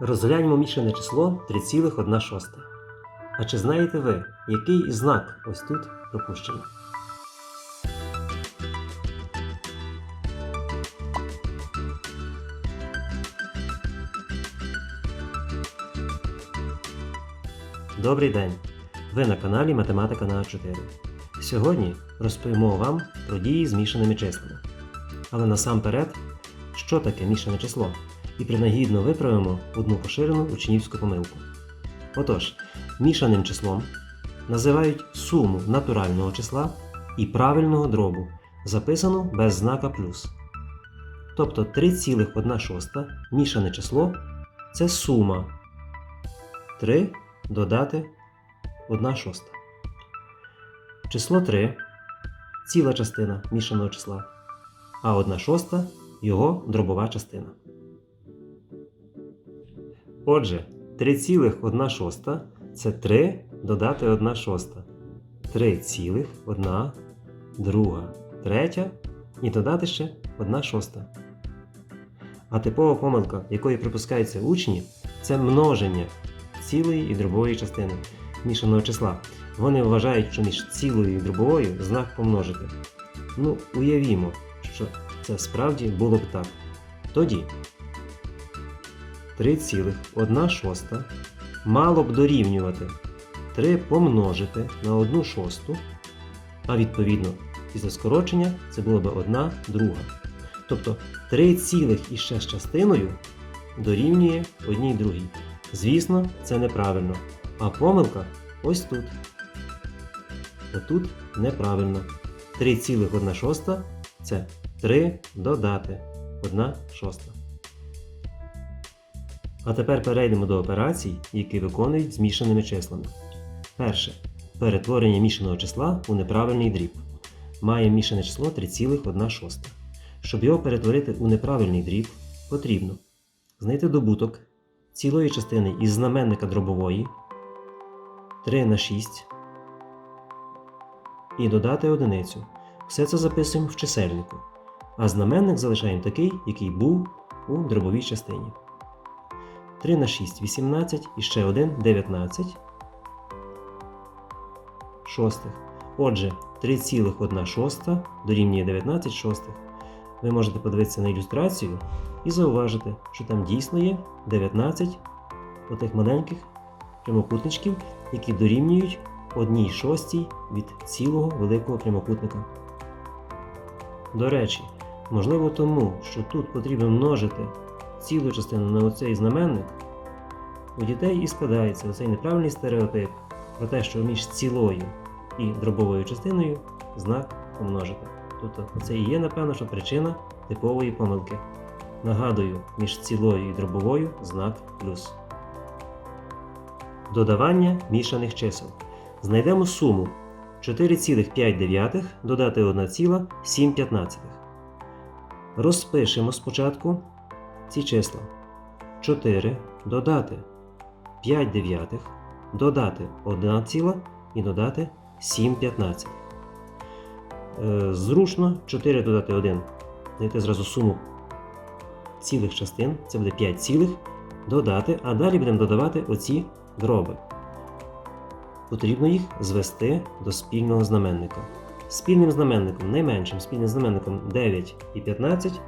Розгляньмо мішане число 3,1. А чи знаєте ви, який знак ось тут пропущено? Добрий день! Ви на каналі Математика на А4. Сьогодні розповімо вам про дії з мішаними числами. Але насамперед, що таке мішане число? І принагідно виправимо одну поширену учнівську помилку. Отож, мішаним числом називають суму натурального числа і правильного дробу, записану без знака плюс. Тобто 3,1 шоста мішане число це сума 3 додати 1 шоста. Число 3 ціла частина мішаного числа, а 1 шоста його дробова частина. Отже, 3,1 це 3 додати 1 шоста. 3,1 друга третя і додати ще 1 шоста. А типова помилка, якої припускаються учні, це множення цілої і дробової частини мішаного числа. Вони вважають, що між цілою і дробовою знак помножити. Ну, уявімо, що це справді було б так. Тоді 3,1 шоста мало б дорівнювати 3 помножити на 1 шосту, а відповідно після скорочення це було б 1 друга. Тобто 3 цілих і ще з частиною дорівнює 1 другій. Звісно, це неправильно. А помилка ось тут. Отут неправильно. 3,1 шоста це 3 додати 1 шоста. А тепер перейдемо до операцій, які виконують змішаними числами. Перше. Перетворення мішаного числа у неправильний дріб. Має мішане число 3,1. Щоб його перетворити у неправильний дріб, потрібно знайти добуток цілої частини із знаменника дробової 3 на 6 і додати одиницю. Все це записуємо в чисельнику, а знаменник залишаємо такий, який був у дробовій частині. 3 на 6 18 і ще 1 19 шостих. Отже, 3,1 шоста дорівнює 19 шостих. Ви можете подивитися на ілюстрацію і зауважити, що там дійсно є 19 отих маленьких прямокутничків, які дорівнюють 1 шостій від цілого великого прямокутника. До речі, можливо тому, що тут потрібно множити цілу частину на оцей знаменник, у дітей і складається оцей неправильний стереотип про те, що між цілою і дробовою частиною знак помножити. Тобто це і є, напевно, що причина типової помилки. Нагадую, між цілою і дробовою знак плюс. Додавання мішаних чисел. Знайдемо суму 4,5 додати 1,7. Розпишемо спочатку ці числа. 4 додати 5 дев'ятих, додати 1 ціла і додати 7 п'ятнадцятих. Е, Зручно 4 додати 1. Знайти зразу суму цілих частин, це буде 5 цілих, додати, а далі будемо додавати оці дроби. Потрібно їх звести до спільного знаменника. Спільним знаменником, найменшим спільним знаменником 9 і 15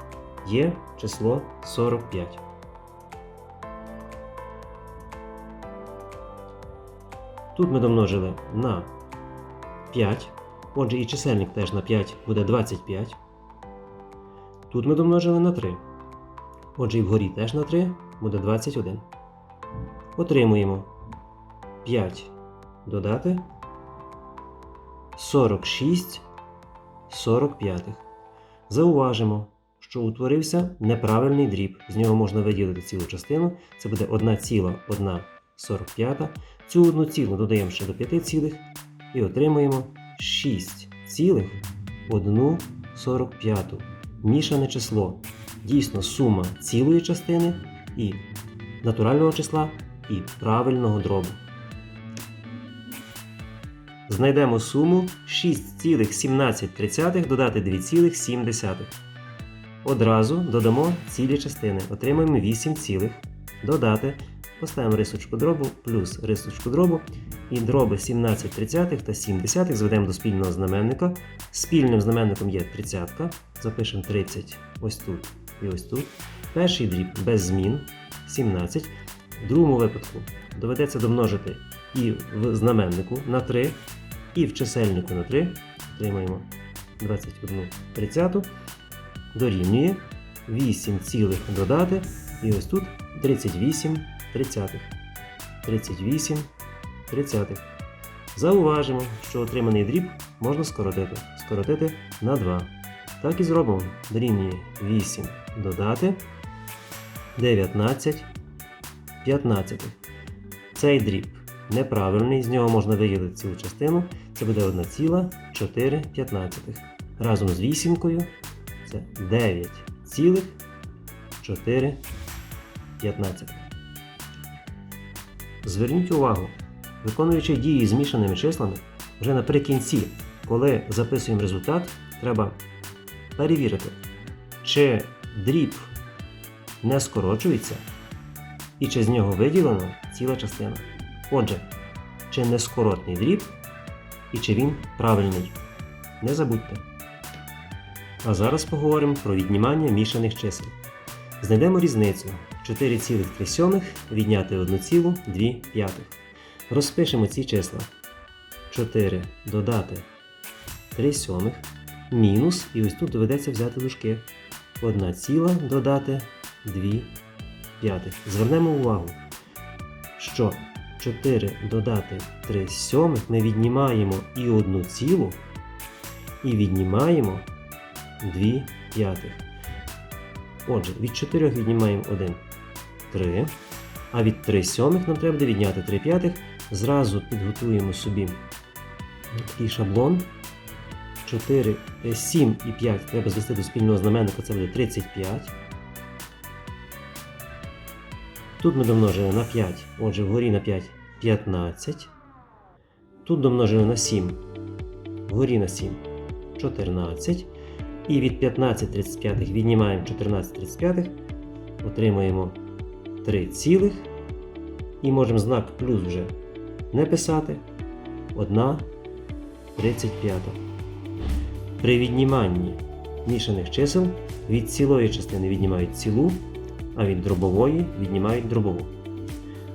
є число 45. Тут ми домножили на 5. Отже, і чисельник теж на 5 буде 25. Тут ми домножили на 3. Отже, і вгорі теж на 3 буде 21. Отримуємо 5 додати 46 45. Зауважимо, що утворився неправильний дріб. З нього можна виділити цілу частину. Це буде 1,145. Цю одну цілу додаємо ще до 5 цілих і отримуємо 6,145. Мішане число. Дійсно сума цілої частини і натурального числа і правильного дробу. Знайдемо суму 6,17 додати 2,7. Одразу додамо цілі частини. Отримаємо 8 цілих. додати, поставимо рисочку дробу плюс рисочку дробу і дроби 17 тридцятих та 7 десятих зведемо до спільного знаменника. Спільним знаменником є тридцятка. Запишемо 30 ось тут і ось тут. Перший дріб без змін 17. В другому випадку доведеться домножити і в знаменнику на 3, і в чисельнику на 3. Отримаємо 21 тридцяту. Дорівнює 8 цілих додати. І ось тут 38 тридцятих. 38 тридцятих. Зауважимо, що отриманий дріб можна скоротити. Скоротити на 2. Так і зробимо. Дорівнює 8 додати 19 15. Цей дріб неправильний, з нього можна виділити цілу частину. Це буде 1,4 15. Разом з вісімкою це 9,4 15. Зверніть увагу, виконуючи дії змішаними числами, вже наприкінці, коли записуємо результат, треба перевірити, чи дріб не скорочується і чи з нього виділена ціла частина. Отже, чи нескоротний дріб і чи він правильний. Не забудьте. А зараз поговоримо про віднімання мішаних чисел. Знайдемо різницю 4,3 відняти 1,2. Розпишемо ці числа. 4 додати 3 сьомих мінус, і ось тут доведеться взяти дужки. 1 ціла додати 2 п'ятих. Звернемо увагу, що 4 додати 3 сьомих ми віднімаємо і 1 цілу, і віднімаємо 2 п'ятих. Отже, від 4 віднімаємо 1 3, а від 3 сьомих нам треба буде відняти 3 п'ятих. Зразу підготуємо собі такий шаблон. 4, 7 і 5 треба звести до спільного знаменника, це буде 35. Тут ми домножили на 5, отже, вгорі на 5 15. Тут домножили на 7, вгорі на 7 14. І від 15 35 віднімаємо 14 35, отримаємо 3 цілих. І можемо знак плюс вже не писати. 1 35. При відніманні мішаних чисел від цілої частини віднімають цілу, а від дробової віднімають дробову.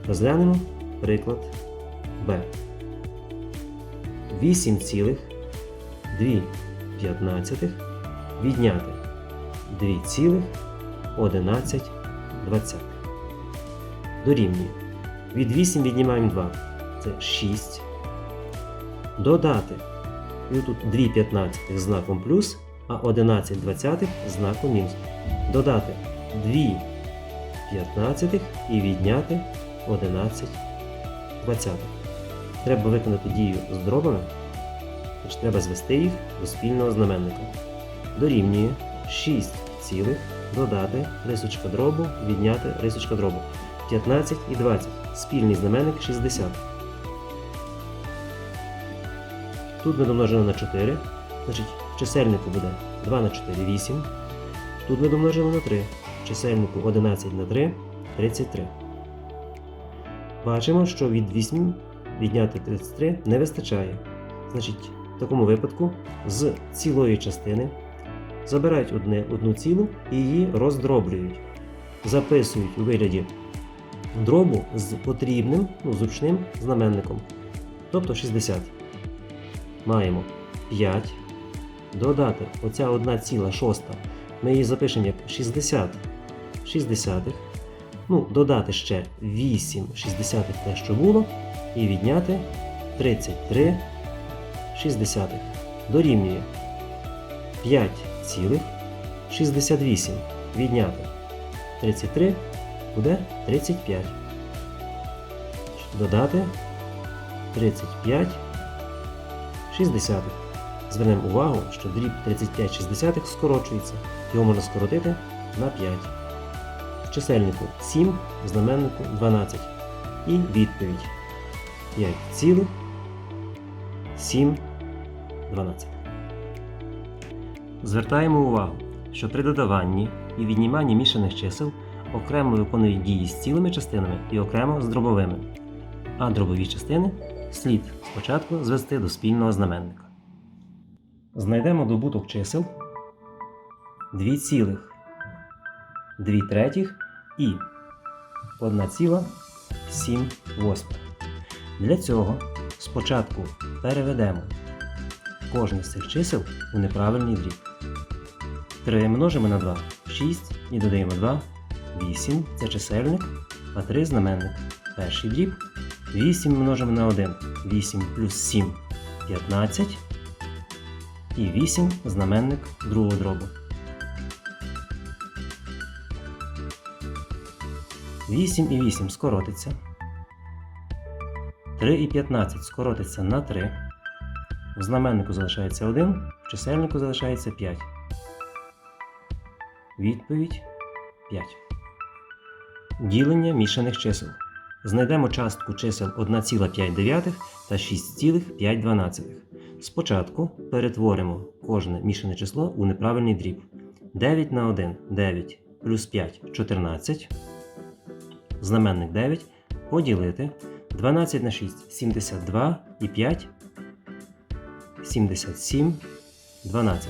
Розглянемо приклад Б. 8 цілих 2 п'ятнадцятих відняти 2 цілих 11 двадцятих. Дорівнює. Від 8 віднімаємо 2. Це 6. Додати. І тут 2 п'ятнадцятих знаком плюс, а 11 двадцятих знаком мінус. Додати 2 п'ятнадцятих і відняти 11 двадцятих. Треба виконати дію з дробами, тож треба звести їх до спільного знаменника. Дорівнює 6 цілих додати рисочка дробу, відняти рисочка дробу. 15 і 20. Спільний знаменник 60. Тут ми домножили на 4. Значить, в чисельнику буде 2 на 4 8. Тут ми домножили на 3. В чисельнику 11 на 3 33. Бачимо, що від 8 відняти 33 не вистачає. Значить, в такому випадку з цілої частини забирають одне, одну цілу і її роздроблюють. Записують у вигляді дробу з потрібним, ну, зручним знаменником. Тобто 60. Маємо 5. Додати оця 1 ціла шоста. Ми її запишемо як 60 шістдесятих. Ну, додати ще 8 шістдесятих те, що було, і відняти 33 шістдесятих. Дорівнює 5 цілих 68 відняти 33 буде 35. Додати 35 60. Звернемо увагу, що дріб 35 60 скорочується. Його можна скоротити на 5. В чисельнику 7, в знаменнику 12. І відповідь 5 цілих 7 12. Звертаємо увагу, що при додаванні і відніманні мішаних чисел окремо виконують дії з цілими частинами і окремо з дробовими. А дробові частини слід спочатку звести до спільного знаменника. Знайдемо добуток чисел 2 цілих, 2 третіх і 1,7 восьмих. Для цього спочатку переведемо кожне з цих чисел у неправильний дріб. 3 множимо на 2 6 і додаємо 2 8 це чисельник, а 3 знаменник. Перший дріб 8 множимо на 1 8 плюс 7 15 і 8 знаменник другого дробу. 8 і 8 скоротиться. 3 і 15 скоротиться на 3. В знаменнику залишається 1, в чисельнику залишається 5. Відповідь 5. Ділення мішаних чисел. Знайдемо частку чисел 1,5 та 6,5. Спочатку перетворимо кожне мішане число у неправильний дріб. 9 на 1 9 плюс 5 14. Знаменник 9 поділити 12 на 6 72 і 5 77 12.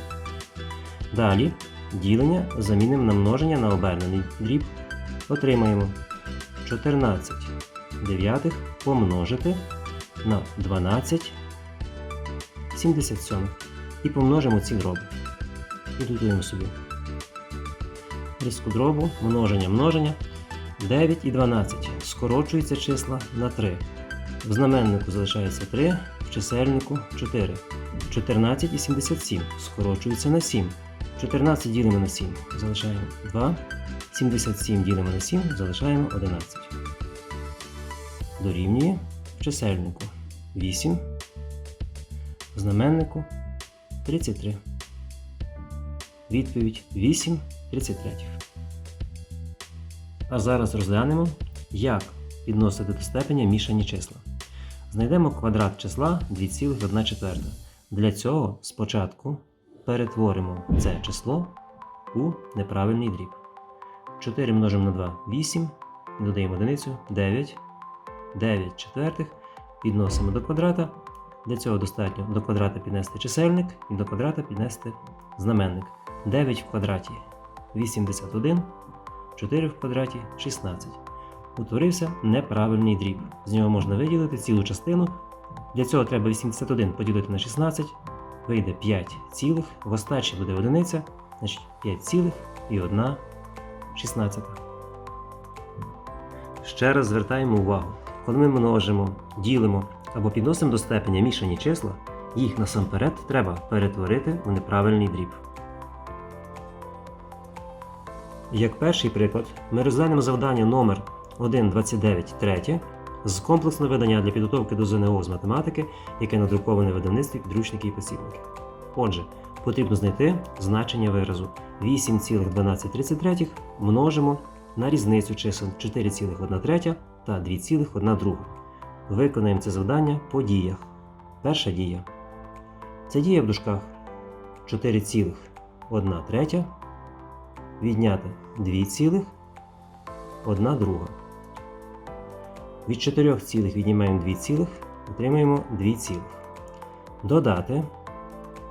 Далі ділення замінимо на множення на обернений дріб. Отримаємо 14 дев'ятих помножити на 12 77 і помножимо ці дроби. Підготуємо собі. Різку дробу, множення, множення. 9 і 12 скорочуються числа на 3. В знаменнику залишається 3, в чисельнику 4. 14 і 77 скорочуються на 7. 14 ділимо на 7, залишаємо 2. 77 ділимо на 7, залишаємо 11. Дорівнює чисельнику 8. Знаменнику 33. Відповідь 8 33. А зараз розглянемо, як підносити до степеня мішані числа. Знайдемо квадрат числа 2,1. Для цього спочатку перетворимо це число у неправильний дріб. 4 множимо на 2 8, додаємо одиницю 9, 9 четвертих, підносимо до квадрата. Для цього достатньо до квадрата піднести чисельник і до квадрата піднести знаменник. 9 в квадраті 81. 4 в квадраті 16. Утворився неправильний дріб. З нього можна виділити цілу частину. Для цього треба 81 поділити на 16. Вийде 5 цілих, в остачі буде одиниця, значить 5 цілих і 1 16. Ще раз звертаємо увагу, коли ми множимо, ділимо або підносимо до степеня мішані числа, їх насамперед треба перетворити у неправильний дріб. Як перший приклад, ми розглянемо завдання номер 1.29.3 з комплексного видання для підготовки до ЗНО з математики, яке надруковане в видавництві підручники і посібники. Отже, потрібно знайти значення виразу 8,1233 множимо на різницю чисел 4,1 та 2,1. Виконаємо це завдання по діях. Перша дія. Це дія в дужках 4,1 третя відняти 2 цілих, 1 друга. Від 4 цілих віднімаємо 2 цілих, отримаємо 2 цілих. Додати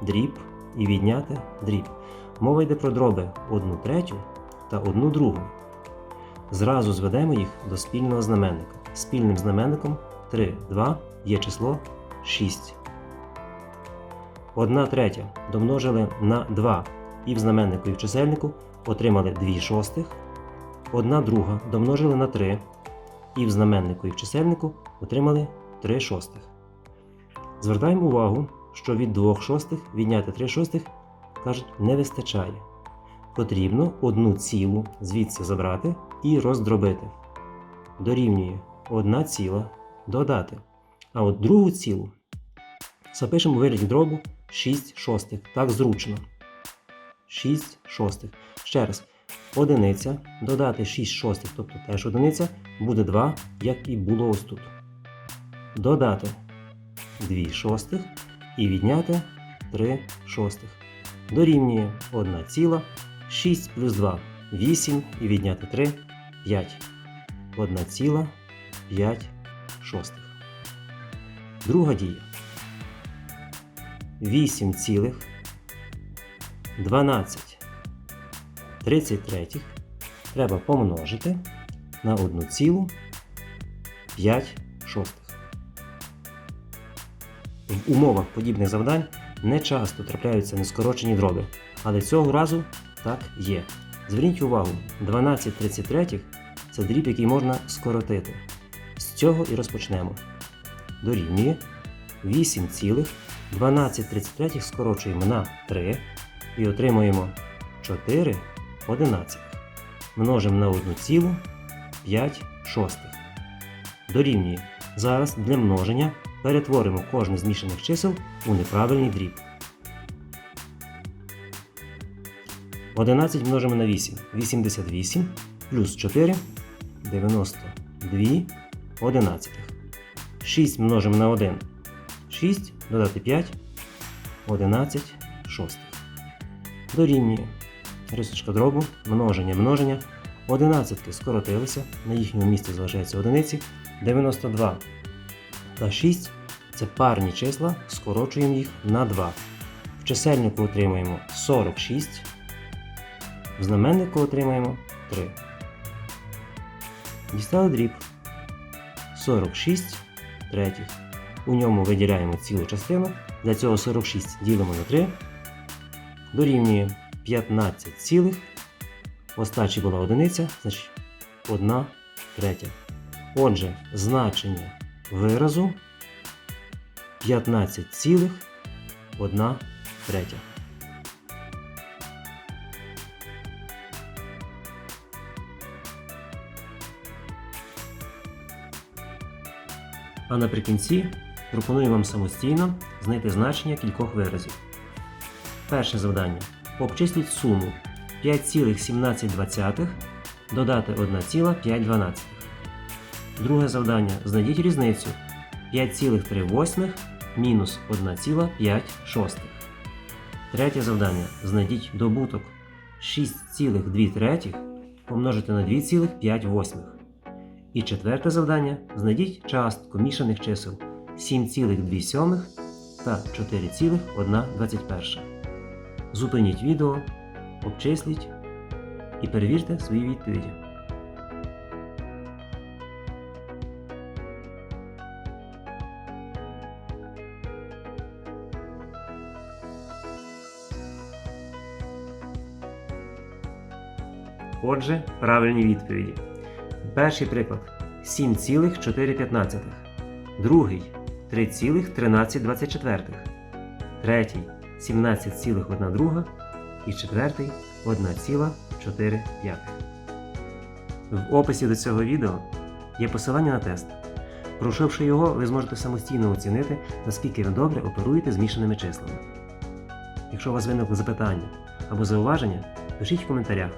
дріб і відняти дріб. Мова йде про дроби 1 третю та 1 другу. Зразу зведемо їх до спільного знаменника. Спільним знаменником 3, 2 є число 6. 1 третя домножили на 2 і в знаменнику, і в чисельнику отримали 2 шостих, 1 друга домножили на 3 і в знаменнику, і в чисельнику отримали 3 шостих. Звертаємо увагу, що від 2 шостих відняти 3 шостих кажуть не вистачає. Потрібно одну цілу звідси забрати і роздробити. Дорівнює 1 ціла додати. А от другу цілу запишемо вигляді дробу 6 шостих. Так зручно. 6 шостих. Ще раз, одиниця додати 6 шостих, тобто теж одиниця, буде 2, як і було ось тут. Додати 2 шостих і відняти 3 шостих. Дорівнює 1 ціла, 6 плюс 2 8 і відняти 3 5. 1,5 шостих. Друга дія. 8 цілих 12 33 треба помножити на 1,5 шостих. В умовах подібних завдань не часто трапляються нескорочені дроби, але цього разу так є. Зверніть увагу, 12 33 це дріб, який можна скоротити. З цього і розпочнемо. Дорівнює 8 цілих 12 33 скорочуємо на 3 і отримуємо 4 11. Множимо на 1,5 шостих. Дорівнює. Зараз для множення перетворимо кожне з змішаних чисел у неправильний дріб. 11 множимо на 8. 88 плюс 4 92 одинадцятих. 6 множимо на 1. 6 додати 5 11 шостих. Дорівнює. Рисочка дробу, множення, множення. Одинадцятки скоротилися, на їхньому місці залишаються одиниці. 92 та 6 це парні числа, скорочуємо їх на 2. В чисельнику отримаємо 46, в знаменнику отримаємо 3. Дістали дріб 46 третіх. У ньому виділяємо цілу частину. Для цього 46 ділимо на 3. Дорівнює 15 цілих. Остачі була одиниця, значить 1 третя. Отже, значення виразу 15 цілих 1 третя. А наприкінці пропоную вам самостійно знайти значення кількох виразів. Перше завдання. Обчисліть суму 5,17 додати 1,5. Друге завдання. Знайдіть різницю 5,3 мінус 1,5. Третє завдання. Знайдіть добуток 6,2 помножити на 2,5. І четверте завдання. Знайдіть частку мішаних чисел 7,2 та 4,1. Зупиніть відео, обчисліть і перевірте свої відповіді. Отже, правильні відповіді. Перший приклад 7,4. Другий 3,1324. Третій 17,1 і четвертий 1,4. В описі до цього відео є посилання на тест. Пройшовши його, ви зможете самостійно оцінити, наскільки ви добре оперуєте змішаними числами. Якщо у вас виникли запитання або зауваження, пишіть в коментарях,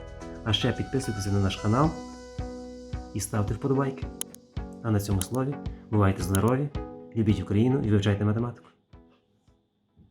а ще підписуйтесь на наш канал і ставте вподобайки. А на цьому слові бувайте здорові, любіть Україну і вивчайте математику.